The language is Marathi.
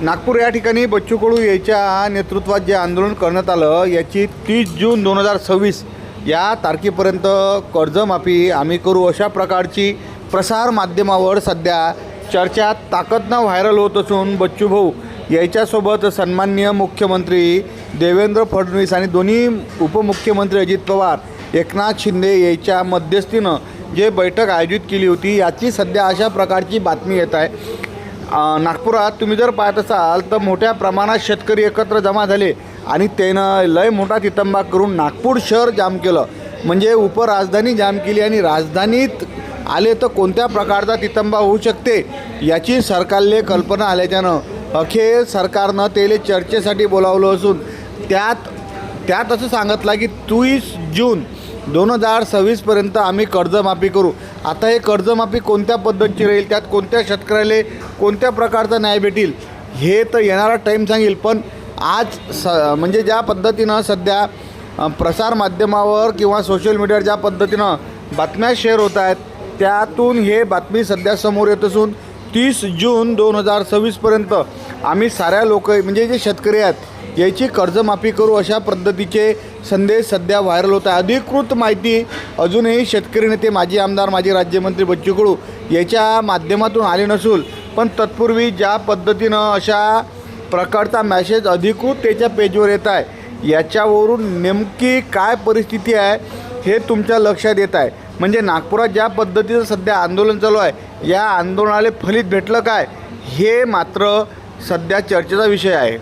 नागपूर या ठिकाणी बच्चू कडू याच्या नेतृत्वात जे आंदोलन करण्यात आलं याची तीस जून दोन हजार सव्वीस या तारखेपर्यंत कर्जमाफी आम्ही करू. अशा प्रकारची प्रसार माध्यमावर सध्या चर्चा ताकदनं व्हायरल होत असून बच्चू भाऊ याच्यासोबत सन्माननीय मुख्यमंत्री देवेंद्र फडणवीस आणि दोन्ही उपमुख्यमंत्री अजित पवार एकनाथ शिंदे याच्या मध्यस्थीनं जे बैठक आयोजित केली होती याची सध्या अशा प्रकारची बातमी येत आहे. नागपुरात तुम्ही जर पाहत असाल तर मोठ्या प्रमाणात शेतकरी एकत्र जमा झाले आणि त्यानं लय मोठा तितंबा करून नागपूर शहर जाम केलं. म्हणजे उपराजधानी जाम केली आणि राजधानीत आले तर कोणत्या प्रकारचा तितंबा होऊ शकते याची सरकारले कल्पना आल्याच्यानं अखेर सरकारनं त्याला चर्चेसाठी बोलावलं असून त्यात त्यात असं सांगितलं की तीस जून दोन हजार सव्वीसपर्यंत आम्ही कर्जमाफी करू. आता हे कर्जमाफी कोणत्या पद्धतीची राहील? त्यात कोणत्या शेतकऱ्याला कोणत्या प्रकारचा न्याय भेटेल? हे तर येणारा टाईम सांगेल पण आज स म्हणजे ज्या पद्धतीनं सध्या प्रसारमाध्यमावर किंवा सोशल मीडियावर ज्या पद्धतीनं बातम्या शेअर होत आहेत त्यातून हे बातमी सध्या समोर येत असून तीस जून दोन हजार सव्वीसपर्यंत आम्ही साऱ्या लोक म्हणजे जे शेतकरी आहेत याची कर्जमाफी करू अशा पद्धतीचे संदेश सध्या व्हायरल होत आहे. अधिकृत माहिती अजूनही शेतकरी नेते माजी आमदार माजी राज्यमंत्री बच्चू कडू याच्या माध्यमातून आले नसून पण तत्पूर्वी ज्या पद्धतीनं अशा प्रकारचा मॅसेज अधिकृत त्याच्या पेजवर येत आहे. याच्यावरून नेमकी काय परिस्थिती आहे हे तुमच्या लक्षात येत आहे. म्हणजे नागपुरात ज्या पद्धतीचं सध्या आंदोलन चालू आहे या आंदोलनाला फलित भेटलं काय हे मात्र सध्या चर्चेचा विषय आहे.